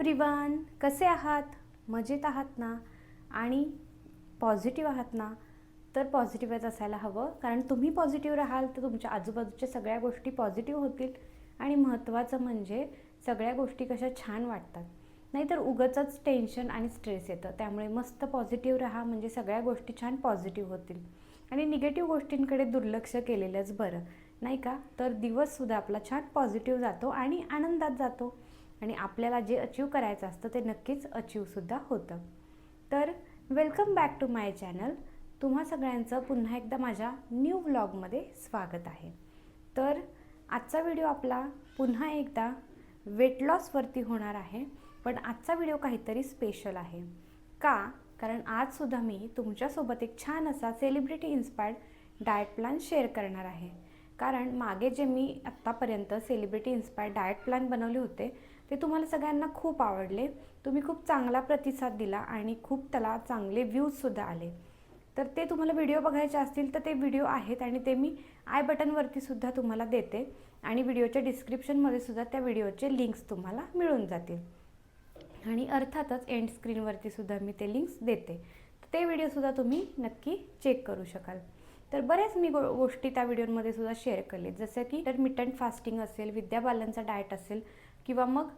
Everyone कसे आहात? मजेत आहात ना? आणि पॉझिटिव्ह आहात ना? तर पॉझिटिव्हच असायला हवं. कारण तुम्ही पॉझिटिव्ह राहाल तर तुमच्या आजूबाजूच्या सगळ्या गोष्टी पॉझिटिव्ह होतील. आणि महत्त्वाचं म्हणजे सगळ्या गोष्टी कशा छान वाटतात. नाहीतर उगचंच टेन्शन आणि स्ट्रेस येतं. त्यामुळे मस्त पॉझिटिव्ह राहा म्हणजे सगळ्या गोष्टी छान पॉझिटिव्ह होतील. आणि निगेटिव्ह गोष्टींकडे दुर्लक्ष केलेलंच बरं. नाही का? तर दिवससुद्धा आपला छान पॉझिटिव्ह जातो आणि आनंदात जातो. आणि आपल्याला जे अचीव करायचं असतं ते नक्कीच अचीवसुद्धा होतं. तर welcome back to my channel तुम्हा सगळ्यांचं पुन्हा एकदा माझ्या न्यू व्लॉगमध्ये स्वागत आहे. तर आजचा व्हिडिओ आपला पुन्हा एकदा वेट लॉसवरती होणार आहे पण आजचा व्हिडिओ काहीतरी स्पेशल आहे. का? कारण आजसुद्धा मी तुमच्यासोबत एक छान असा celebrity inspired diet plan share करणार आहे. कारण मागे जे मी आत्तापर्यंत सेलिब्रिटी इन्स्पायर्ड डाएट प्लॅन बनवले होते ते तुम्हाला सगळ्यांना खूप आवडले. तुम्ही खूप चांगला प्रतिसाद दिला आणि खूप त्याला चांगले व्ह्यूजसुद्धा आले. तर ते तुम्हाला व्हिडिओ बघायचे असतील तर ते व्हिडिओ आहेत आणि ते मी आय बटनवरती सुद्धा तुम्हाला देते. आणि व्हिडिओच्या डिस्क्रिप्शनमध्ये सुद्धा त्या व्हिडिओचे लिंक्स तुम्हाला मिळून जातील. आणि अर्थातच एंड स्क्रीनवरती सुद्धा मी ते लिंक्स देते. तर ते व्हिडिओसुद्धा तुम्ही नक्की चेक करू शकाल. तर बऱ्याच मी गो गोष्टी त्या व्हिडिओमध्ये सुद्धा शेअर केले जसं की इंटरमिटंट फास्टिंग असेल विद्या बालनचा डाएट असेल किंवा मग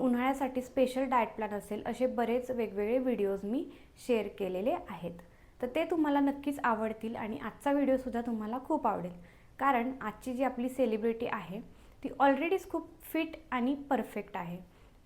उन्हाळ्यासाठी स्पेशल डाएट प्लॅन असेल असे बरेच वेगवेगळे व्हिडिओज मी शेअर केलेले आहेत. तर ते तुम्हाला नक्कीच आवडतील आणि आजचा व्हिडिओसुद्धा तुम्हाला खूप आवडेल. कारण आजची जी आपली सेलिब्रिटी आहे ती ऑलरेडीच खूप फिट आणि परफेक्ट आहे.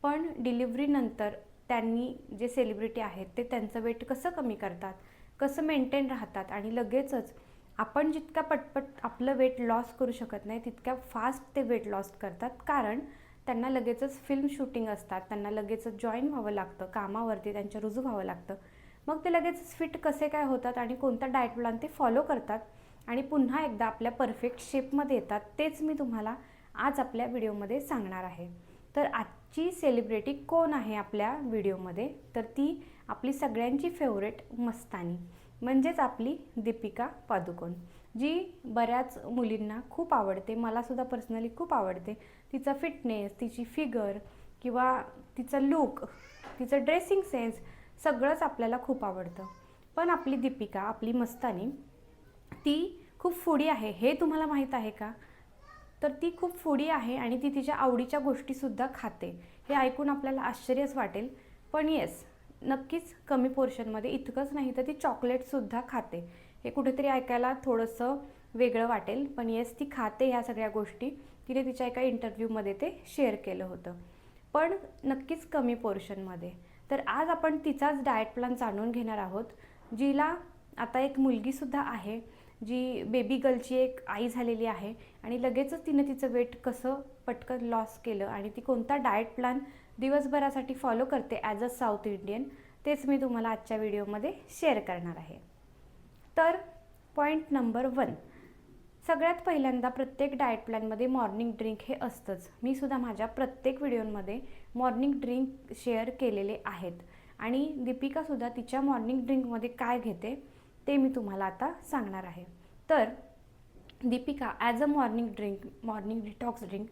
पण डिलिव्हरीनंतर त्यांनी जे सेलिब्रिटी आहेत ते त्यांचं वेट कसं कमी करतात कसं मेंटेन राहतात आणि लगेचच आपण जितका पटपट आपलं वेट लॉस करू शकत नाही तितक्या फास्ट ते वेट लॉस करतात. कारण त्यांना लगेचच फिल्म शूटिंग असतात. त्यांना लगेचच जॉईन व्हावं लागतं. कामावरती त्यांच्या रुजू व्हावं लागतं. मग ते लगेच फिट कसे काय होतात आणि कोणता डाएट प्लॅन ते फॉलो करतात आणि पुन्हा एकदा आपल्या परफेक्ट शेपमध्ये येतात तेच मी तुम्हाला आज आपल्या व्हिडिओमध्ये सांगणार आहे. तर आजची सेलिब्रिटी कोण आहे आपल्या व्हिडिओमध्ये तर ती आपली सगळ्यांची फेवरेट मस्तानी. म्हणजेच आपली दीपिका पादुकोण जी बऱ्याच मुलींना खूप आवडते मलासुद्धा पर्सनली खूप आवडते. तिचा फिटनेस तिची फिगर किंवा तिचा लुक तिचं ड्रेसिंग सेन्स सगळंच आपल्याला खूप आवडतं. पण आपली दीपिका आपली मस्तानी ती खूप फुडी आहे. हे तुम्हाला माहीत आहे का? तर ती खूप फुडी आहे आणि ती तिच्या आवडीच्या गोष्टीसुद्धा खाते. हे ऐकून आपल्याला आश्चर्यच वाटेल. पण येस नक्कीच कमी पोर्शनमध्ये. इतकंच नाही तर ती चॉकलेटसुद्धा खाते. हे कुठेतरी ऐकायला थोडंसं वेगळं वाटेल. पण येस ती खाते ह्या सगळ्या गोष्टी. तिने तिच्या एका इंटरव्ह्यूमध्ये ते शेअर केलं होतं. पण नक्कीच कमी पोर्शनमध्ये. तर आज आपण तिचाच डाएट प्लॅन जाणून घेणार आहोत जिला आता एक मुलगीसुद्धा आहे जी बेबी गर्लची एक आई झालेली आहे. आणि लगेचच तिनं तिचं वेट कसं पटकन लॉस केलं आणि ती कोणता डाएट प्लॅन दिवसभरासाठी फॉलो करते ॲज अ साऊथ इंडियन तेच मी तुम्हाला आजच्या व्हिडिओमध्ये शेअर करणार आहे. तर पॉईंट नंबर वन सगळ्यात पहिल्यांदा प्रत्येक डाएट प्लॅनमध्ये मॉर्निंग ड्रिंक हे असतंच. मी सुद्धा माझ्या प्रत्येक व्हिडिओमध्ये मॉर्निंग ड्रिंक शेअर केलेले आहेत. आणि दीपिकासुद्धा तिच्या मॉर्निंग ड्रिंकमध्ये काय घेते ते मी तुम्हाला आता सांगणार आहे. तर Deepika as a morning drink morning detox drink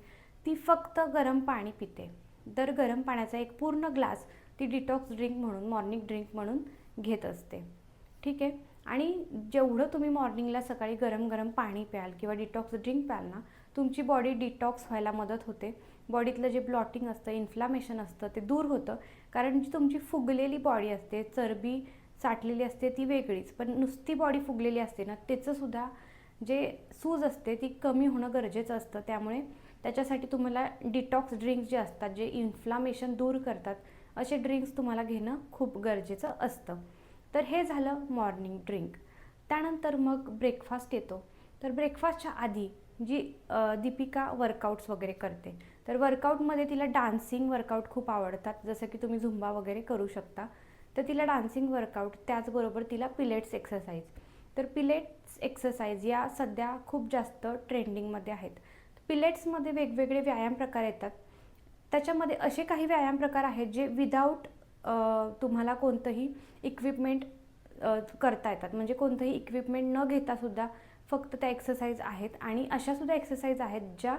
ती फक्त गरम पाणी पिते. दर गरम पाण्याचा एक पूर्ण ग्लास ती डिटॉक्स ड्रिंक म्हणून मॉर्निंग ड्रिंक म्हणून घेत असते. ठीक आहे? आणि जेवढं तुम्ही मॉर्निंगला सकाळी गरम गरम पाणी प्याल किंवा डिटॉक्स ड्रिंक प्याल ना तुमची बॉडी डिटॉक्स व्हायला मदत होते. बॉडीतलं जे ब्लॉटिंग असतं इन्फ्लामेशन असतं ते दूर होतं. कारण जी तुमची फुगलेली बॉडी असते चरबी साठलेली असते ती वेगळीच. पण नुसती बॉडी फुगलेली असते ना त्याचंसुद्धा जे सूज असते ती कमी होणं गरजेचं असतं. त्यामुळे त्याच्यासाठी तुम्हाला डिटॉक्स ड्रिंक्स जे असतात जे इन्फ्लामेशन दूर करतात असे ड्रिंक्स तुम्हाला घेणं खूप गरजेचं असतं. तर हे झालं मॉर्निंग ड्रिंक त्यानंतर मग ब्रेकफास्ट येतो. तर ब्रेकफास्टच्या आधी जी दीपिका वर्कआउट्स वगैरे करते तर वर्कआउटमध्ये तिला डान्सिंग वर्कआउट खूप आवडतात. जसं की तुम्ही झुंबा वगैरे करू शकता तर तिला डान्सिंग वर्कआउट त्याचबरोबर तिला पिलेट्स एक्सरसाइज तर पिलेट्स एक्सरसाइज या सध्या खूप जास्त ट्रेंडिंगमध्ये आहेत. पिलेट्समध्ये वेगवेगळे व्यायाम प्रकार येतात. त्याच्यामध्ये असे काही व्यायाम प्रकार आहेत जे विदाऊट तुम्हाला कोणतंही इक्विपमेंट करता येतात. म्हणजे कोणतंही इक्विपमेंट न घेतासुद्धा फक्त त्या एक्सरसाइज आहेत आणि अशासुद्धा एक्सरसाइज आहेत ज्या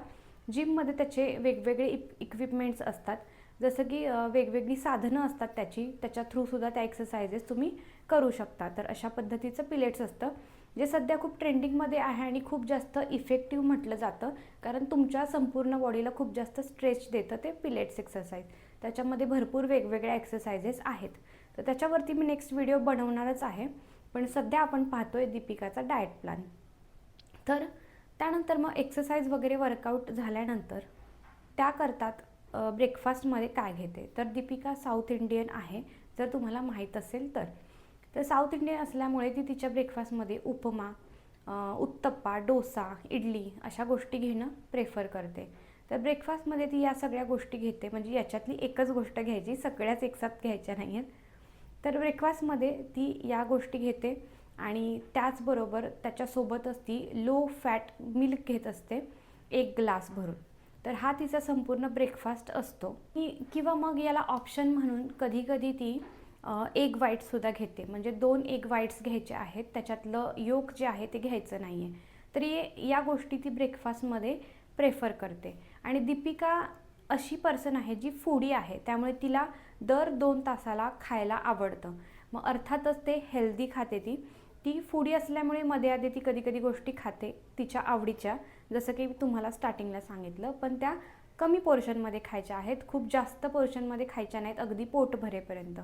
जिममध्ये त्याचे वेगवेगळे इप इक्विपमेंट्स असतात. जसं की वेगवेगळी साधनं असतात त्याची त्याच्या थ्रूसुद्धा त्या एक्सरसाइजेस तुम्ही करू शकता. तर अशा पद्धतीचं पिलेट्स असतं. जे सध्या खूप ट्रेंडिंगमध्ये आहे आणि खूप जास्त इफेक्टिव्ह म्हटलं जातं कारण तुमच्या संपूर्ण बॉडीला खूप जास्त स्ट्रेच देतं ते पिलेट्स एक्सरसाइज त्याच्यामध्ये भरपूर वेगवेगळ्या एक्सरसाइजेस आहेत. तर त्याच्यावरती मी नेक्स्ट व्हिडिओ बनवणारच आहे. पण सध्या आपण पाहतोय दीपिकाचा डाएट प्लॅन तर त्यानंतर मग एक्सरसाइज वगैरे वर्कआउट झाल्यानंतर त्या करतात ब्रेकफास्टमध्ये काय घेते? तर दीपिका साऊथ इंडियन आहे. जर तुम्हाला माहीत असेल तर. तर साऊथ इंडियन असल्यामुळे ती तिच्या ब्रेकफास्टमध्ये उपमा उत्तप्पा डोसा इडली अशा गोष्टी घेणं प्रेफर करते. तर ब्रेकफास्टमध्ये ती या सगळ्या गोष्टी घेते म्हणजे याच्यातली एकच गोष्ट घ्यायची सगळ्याच एकसाथ घ्यायच्या नाही आहेत तर ब्रेकफास्टमध्ये ती या गोष्टी घेते आणि त्याचबरोबर त्याच्यासोबतच ती लो फॅट मिल्क घेत असते एक ग्लास भरून. तर हा तिचा संपूर्ण ब्रेकफास्ट असतो. की- किंवा मग याला ऑप्शन म्हणून कधीकधी ती एग वाईटसुद्धा घेते. म्हणजे दोन एग व्हाईट्स घ्यायचे आहेत त्याच्यातलं योग जे आहे ते घ्यायचं नाही आहे तर या गोष्टी ती ब्रेकफास्टमध्ये प्रेफर करते. आणि दीपिका अशी पर्सन आहे जी फूडी आहे त्यामुळे तिला दर दोन तासाला खायला आवडतं. मग अर्थातच ते हेल्दी खाते ती. ती फूडी असल्यामुळे मध्ये आधी ती कधी कधी गोष्टी खाते तिच्या आवडीच्या. जसं की तुम्हाला स्टार्टिंगला सांगितलं पण त्या कमी पोर्शनमध्ये खायच्या आहेत खूप जास्त पोर्शनमध्ये खायच्या नाहीत अगदी पोट भरेपर्यंत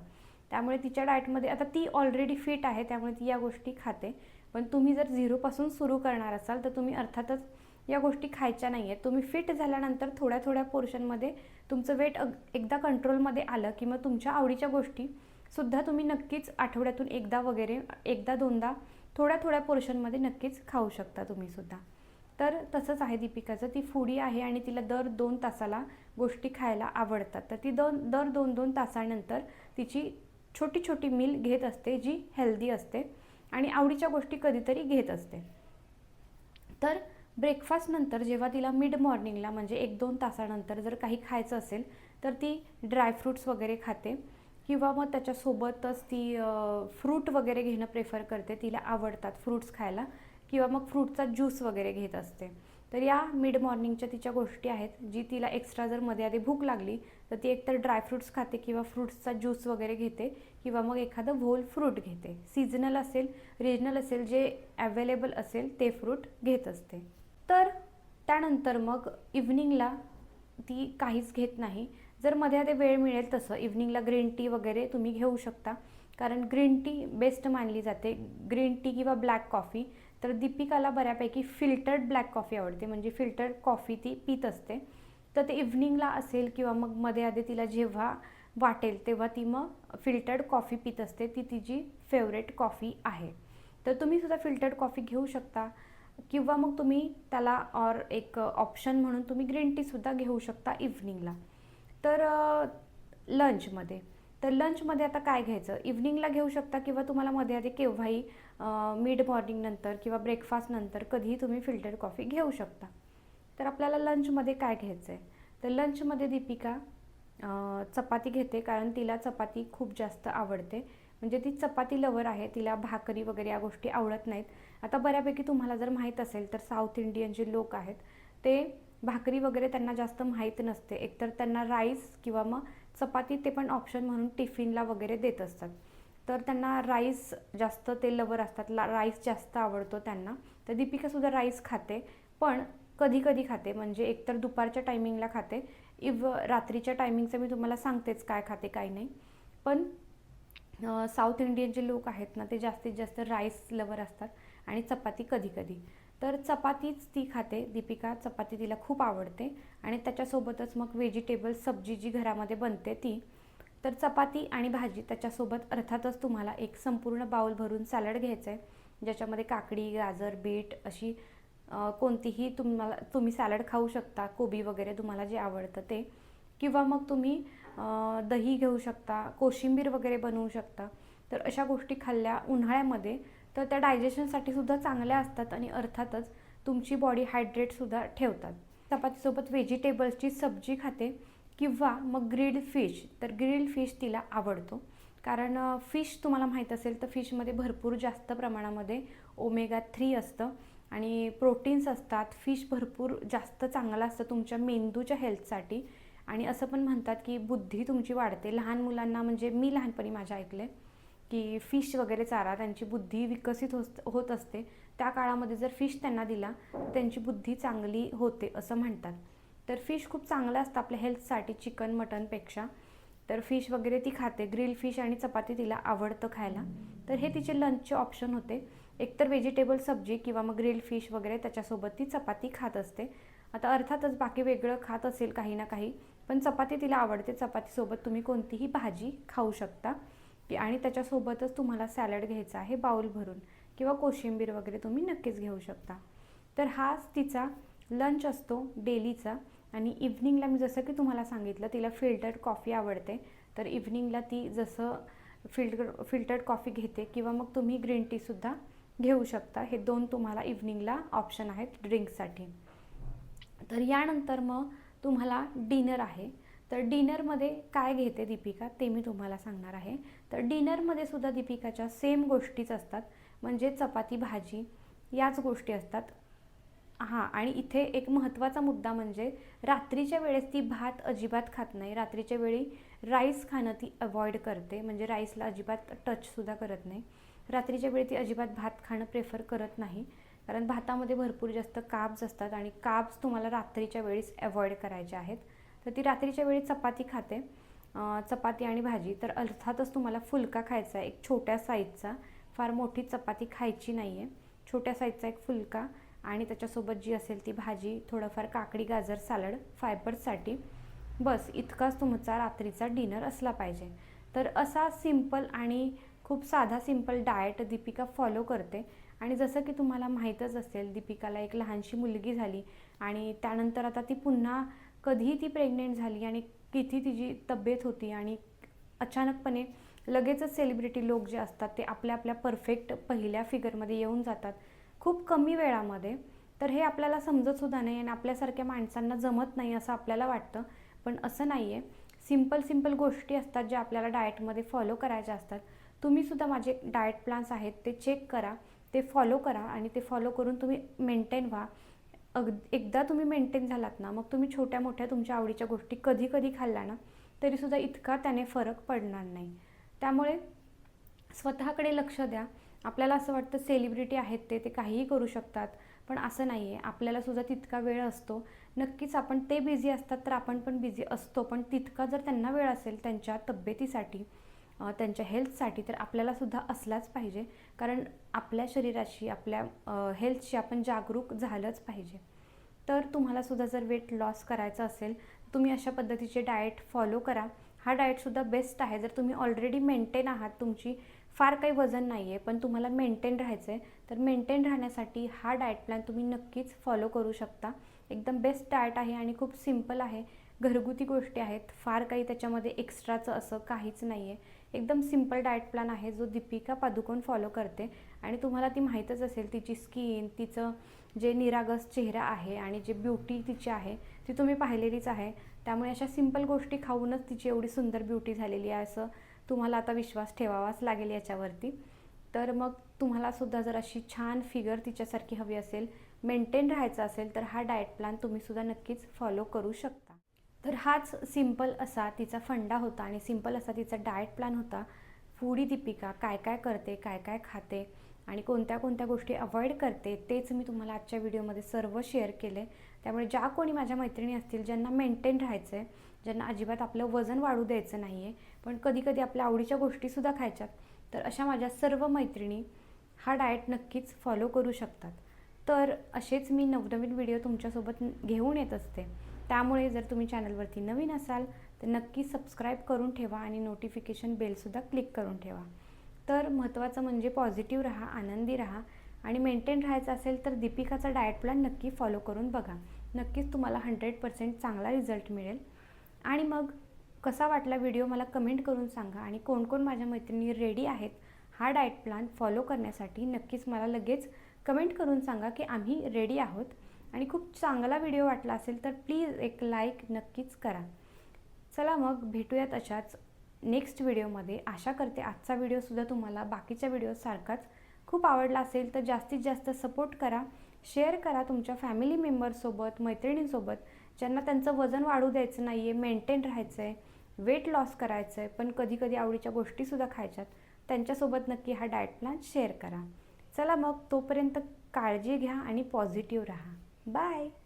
त्यामुळे तिच्या डाएटमध्ये आता ती ऑलरेडी फिट आहे त्यामुळे ती या गोष्टी खाते. पण तुम्ही जर झिरोपासून सुरू करणार असाल तर तुम्ही अर्थातच या गोष्टी खायच्या नाही आहेत तुम्ही फिट झाल्यानंतर थोड्या थोड्या पोर्शनमध्ये तुमचं वेट अग एकदा कंट्रोलमध्ये आलं की मग तुमच्या आवडीच्या गोष्टी सुद्धा तुम्ही नक्कीच आठवड्यातून एकदा वगैरे एकदा दोनदा थोड्या थोड्या पोर्शनमध्ये नक्कीच खाऊ शकता तुम्ही सुद्धा. तर तसंच आहे दीपिकाचं. ती फुडी आहे आणि तिला दर दोन तासाला गोष्टी खायला आवडतात. तर ती दोन दर दोन दोन तासानंतर तिची छोटी छोटी मील घेत असते जी हेल्दी असते आणि आवडीच्या गोष्टी कधीतरी घेत असते. तर ब्रेकफास्टनंतर जेव्हा तिला मिड मॉर्निंगला म्हणजे एक दोन तासानंतर जर काही खायचं असेल तर ती ड्रायफ्रूट्स वगैरे खाते. किंवा मग त्याच्यासोबतच ती फ्रूट वगैरे घेणं प्रेफर करते. तिला आवडतात फ्रूट्स खायला. किंवा मग फ्रूटचा ज्यूस वगैरे घेत असते. तर या मिड मॉर्निंगच्या तिच्या गोष्टी आहेत जी तिला एक्स्ट्रा जर मध्ये आधी भूक लागली तर ती एकतर ड्रायफ्रूट्स खाते किंवा फ्रूट्सचा ज्यूस वगैरे घेते किंवा मग एखादं व्होल फ्रूट घेते. सीझनल असेल रिजनल असेल जे अवेलेबल असेल ते फ्रूट घेत असते. तर त्यानंतर मग इव्हनिंगला ती काहीच घेत नाही. जर मध्ये ते वेळ मिळेल तसं. इव्हनिंगला ग्रीन टी वगैरे तुम्ही घेऊ शकता. कारण ग्रीन टी बेस्ट मानली जाते. ग्रीन टी किंवा ब्लॅक कॉफी तर दीपिकाला बऱ्यापैकी फिल्टर्ड ब्लॅक कॉफी आवडते. म्हणजे फिल्टर्ड कॉफी ती पित असते. तर ते इव्हनिंगला असेल किंवा मग मध्ये आधी तिला जेव्हा वाटेल तेव्हा ती मग फिल्टर्ड कॉफी पित असते. ती तिची फेवरेट कॉफी आहे. तर तुम्ही सुद्धा फिल्टर्ड कॉफी घेऊ शकता. किंवा मग तुम्ही त्याला और एक ऑप्शन म्हणून तुम्ही ग्रीन टीसुद्धा घेऊ शकता इव्हनिंगला तर लंचमध्ये तर लंचमध्ये आता काय घ्यायचं? इव्हनिंगला घेऊ शकता किंवा तुम्हाला मध्ये आधी केव्हाही मिड मॉर्निंगनंतर किंवा ब्रेकफास्टनंतर कधीही तुम्ही फिल्टर कॉफी घेऊ शकता. तर आपल्याला लंचमध्ये काय घ्यायचं आहे तर लंचमध्ये दीपिका चपाती घेते कारण तिला चपाती खूप जास्त आवडते. म्हणजे ती चपाती लवर आहे तिला भाकरी वगैरे या गोष्टी आवडत नाहीत. आता बऱ्यापैकी तुम्हाला जर माहीत असेल तर साऊथ इंडियन जे लोक आहेत ते भाकरी वगैरे त्यांना जास्त माहीत नसते. एकतर त्यांना राईस किंवा मग चपाती ते पण ऑप्शन म्हणून टिफिनला वगैरे देत असतात. तर त्यांना राईस जास्त ते लवर असतात. ला राईस जास्त आवडतो त्यांना. तर दीपिकासुद्धा राईस खाते. पण कधी कधी खाते. म्हणजे एकतर दुपारच्या टायमिंगला खाते. इव रात्रीच्या टायमिंगचं मी तुम्हाला सांगतेच काय खाते काय नाही. पण साऊथ इंडियन जे लोक आहेत ना ते जास्तीत जास्त राईस लवर असतात आणि चपाती कधी कधी तर चपातीच ती खाते दीपिका. चपाती तिला खूप आवडते आणि त्याच्यासोबतच मग व्हेजिटेबल सब्जी जी घरामध्ये बनते ती. तर चपाती आणि भाजी त्याच्यासोबत अर्थातच तुम्हाला एक संपूर्ण बाउल भरून सॅलड घ्यायचं आहे ज्याच्यामध्ये काकडी गाजर बीट अशी कोणतीही तुम्हाला तुम्ही सॅलड खाऊ शकता कोबी वगैरे तुम्हाला जे आवडतं ते. किंवा मग तुम्ही दही घेऊ शकता कोशिंबीर वगैरे बनवू शकता. तर अशा गोष्टी खाल्ल्या उन्हाळ्यामध्ये तर त्या डायजेशनसाठी सुद्धा चांगल्या असतात आणि अर्थातच तुमची बॉडी हायड्रेटसुद्धा ठेवतात. चपातीसोबत व्हेजिटेबल्सची सब्जी खाते किंवा मग ग्रिल्ड फिश तर ग्रिल्ड फिश तिला आवडतो. कारण फिश तुम्हाला माहीत असेल तर फिशमध्ये भरपूर जास्त प्रमाणामध्ये ओमेगा थ्री असतं. आणि प्रोटीन्स असतात फिश भरपूर जास्त चांगलं असतं तुमच्या मेंदूच्या हेल्थसाठी. आणि असं पण म्हणतात की बुद्धी तुमची वाढते. लहान मुलांना म्हणजे मी लहानपणी माझ्या ऐकले की फिश वगैरे चारा त्यांची बुद्धी विकसित होत होत असते. त्या काळामध्ये जर फिश त्यांना दिला तर त्यांची बुद्धी चांगली होते असं म्हणतात. तर फिश खूप चांगलं असतं आपल्या हेल्थसाठी चिकन मटनपेक्षा. तर फिश वगैरे ती खाते. ग्रिल फिश आणि चपाती तिला आवडतं खायला. तर हे तिचे लंचचे ऑप्शन होते. एकतर व्हेजिटेबल सब्जी किंवा मग ग्रिल फिश वगैरे त्याच्यासोबत ती चपाती खात असते. आता अर्थातच बाकी वेगळं खात असेल काही ना काही पण चपाती तिला आवडते. चपातीसोबत तुम्ही कोणतीही भाजी खाऊ शकता. की आणि त्याच्यासोबतच तुम्हाला सॅलड घ्यायचा आहे बाउल भरून किंवा कोशिंबीर वगैरे तुम्ही नक्कीच घेऊ शकता. तर हाच तिचा लंच असतो डेलीचा आणि इव्हनिंगला मी जसं की तुम्हाला सांगितलं तिला फिल्टर्ड कॉफी आवडते. तर इव्हनिंगला ती जसं फिल्टर फिल्टर्ड कॉफी घेते किंवा मग तुम्ही ग्रीन टीसुद्धा घेऊ शकता. हे दोन तुम्हाला इव्हनिंगला ऑप्शन आहेत ड्रिंकसाठी तर यानंतर मग तुम्हाला डिनर आहे. तर डिनरमध्ये काय घेते दीपिका? ते मी तुम्हाला सांगणार आहे. तर डिनरमध्ये सुद्धा दीपिकाच्या सेम गोष्टीच असतात. म्हणजे चपाती भाजी याच गोष्टी असतात. हां आणि इथे एक महत्त्वाचा मुद्दा म्हणजे रात्रीच्या वेळेस ती भात अजिबात खात नाही. रात्रीच्या वेळी राईस खाणं ती अवॉइड करते. म्हणजे राईसला अजिबात टचसुद्धा करत नाही. रात्रीच्या वेळी ती अजिबात भात खाणं प्रेफर करत नाही. कारण भातामध्ये भरपूर जास्त काब्स असतात आणि काब्स तुम्हाला रात्रीच्या वेळीच अवॉइड करायचे आहेत. तर ती रात्रीच्या वेळी चपाती खाते. चपाती आणि भाजी. तर अर्थातच तुम्हाला फुलका खायचा आहे. एक छोट्या साईजचा फार मोठी चपाती खायची नाही आहे छोट्या साईजचा एक फुलका. आणि त्याच्यासोबत जी असेल ती भाजी थोडंफार काकडी गाजर सॅलड फायबर्ससाठी बस इतकाच तुमचा रात्रीचा डिनर असला पाहिजे. तर असा सिंपल आणि खूप साधा सिंपल डाएट दीपिका फॉलो करते. आणि जसं की तुम्हाला माहीतच असेल दीपिकाला एक लहानशी मुलगी झाली आणि त्यानंतर आता ती पुन्हा कधी ती प्रेग्नेंट झाली आणि किती तिची तब्येत होती आणि अचानकपणे लगेचच सेलिब्रिटी लोक जे असतात ते आपल्या आपल्या परफेक्ट पहिल्या फिगरमध्ये येऊन जातात. खूप कमी वेळामध्ये. तर हे आपल्याला समजतसुद्धा नाही आणि आपल्यासारख्या माणसांना जमत नाही असं आपल्याला वाटतं. पण असं नाही आहे सिंपल सिंपल गोष्टी असतात ज्या आपल्याला डाएटमध्ये फॉलो करायच्या असतात. तुम्हीसुद्धा माझे डाएट प्लान्स आहेत ते चेक करा ते फॉलो करा आणि ते फॉलो करून तुम्ही मेंटेन व्हा. अग एकदा तुम्ही मेंटेन झालात ना मग तुम्ही छोट्या मोठ्या तुमच्या आवडीच्या गोष्टी कधी कधी खाल्ल्या ना तरीसुद्धा इतका त्याने फरक पडणार नाही. त्यामुळे स्वतःकडे लक्ष द्या. आपल्याला असं वाटतं सेलिब्रिटी आहेत ते ते काहीही करू शकतात पण असं नाही आहे आपल्यालासुद्धा तितका वेळ असतो. नक्कीच आपण ते बिझी असतात तर आपण पण बिझी असतो पण तितका जर त्यांना वेळ असेल त्यांच्या तब्येतीसाठी त्यांच्या हेल्थसाठी तर आपल्यालासुद्धा असलाच पाहिजे. कारण आपल्या शरीराशी आपल्या हेल्थशी आपण जागरूक झालंच पाहिजे. तर तुम्हालासुद्धा जर वेट लॉस करायचं असेल तुम्ही अशा पद्धतीचे डाएट फॉलो करा. हा डाएटसुद्धा बेस्ट आहे. जर तुम्ही ऑलरेडी मेंटेन आहात तुमची फार काही वजन नाही आहे पण तुम्हाला मेंटेन राहायचं आहे तर मेंटेन राहण्यासाठी हा डाएट प्लॅन तुम्ही नक्कीच फॉलो करू शकता. एकदम बेस्ट डाएट आहे आणि खूप सिंपल आहे. घरगुती गोष्टी आहेत. फार काही त्याच्यामध्ये एक्स्ट्राचं असं काहीच नाही आहे एकदम सिंपल डाएट प्लॅन आहे जो दीपिका पादुकोण फॉलो करते. आणि तुम्हाला ती माहीतच असेल तिची स्किन तिचं जे निरागस चेहरा आहे आणि जे ब्युटी तिची आहे ती तुम्ही पाहिलेलीच आहे. त्यामुळे अशा सिंपल गोष्टी खाऊनच तिची एवढी सुंदर ब्युटी झालेली आहे असं तुम्हाला आता विश्वास ठेवावाच लागेल याच्यावरती. तर मग तुम्हालासुद्धा जर अशी छान फिगर तिच्यासारखी हवी असेल मेंटेन राहायचं असेल तर हा डाएट प्लॅन तुम्हीसुद्धा नक्कीच फॉलो करू शकता. तर हाच सिंपल असा तिचा फंडा होता आणि सिंपल असा तिचा डाएट प्लॅन होता. फूडी दीपिका काय काय करते काय काय खाते आणि कोणत्या कोणत्या गोष्टी अवॉइड करते तेच मी तुम्हाला आजच्या व्हिडिओमध्ये सर्व शेअर केले. त्यामुळे ज्या कोणी माझ्या मैत्रिणी असतील ज्यांना मेंटेन राहायचं आहे ज्यांना अजिबात आपलं वजन वाढू द्यायचं नाही आहे पण कधीकधी आपल्या आवडीच्या गोष्टीसुद्धा खायच्यात तर अशा माझ्या सर्व मैत्रिणी हा डाएट नक्कीच फॉलो करू शकतात. तर असेच मी नवनवीन व्हिडिओ तुमच्यासोबत घेऊन येत असते. त्यामुळे जर तुम्ही चॅनलवरती नवीन असाल तर नक्की सबस्क्राईब करून ठेवा आणि नोटिफिकेशन बेलसुद्धा क्लिक करून ठेवा. तर महत्त्वाचं म्हणजे पॉझिटिव्ह राहा आनंदी राहा आणि मेंटेन राहायचं असेल तर दीपिकाचा डाएट प्लॅन नक्की फॉलो करून बघा. नक्कीच तुम्हाला हंड्रेड पर्सेंट चांगला रिझल्ट मिळेल. आणि मग कसा वाटला व्हिडिओ मला कमेंट करून सांगा आणि कोण कोण माझ्या मैत्रिणी रेडी आहेत हा डाएट प्लॅन फॉलो करण्यासाठी नक्कीच मला लगेच कमेंट करून सांगा की आम्ही रेडी आहोत. आणि खूप चांगला व्हिडिओ वाटला असेल तर प्लीज एक लाईक नक्कीच करा. चला मग भेटूयात अशाच नेक्स्ट व्हिडिओमध्ये. आशा करते आजचा व्हिडिओसुद्धा तुम्हाला बाकीच्या व्हिडिओसारखाच खूप आवडला असेल तर जास्तीत जास्त सपोर्ट करा. शेअर करा तुमच्या फॅमिली मेंबर्ससोबत मैत्रिणींसोबत ज्यांना त्यांचं वजन वाढू द्यायचं नाही आहे मेंटेन राहायचं आहे वेट लॉस करायचं आहे पण कधी कधी आवडीच्या गोष्टीसुद्धा खायच्यात त्यांच्यासोबत नक्की हा डाएट प्लॅन शेअर करा. चला मग तोपर्यंत काळजी घ्या आणि पॉझिटिव्ह राहा. Bye.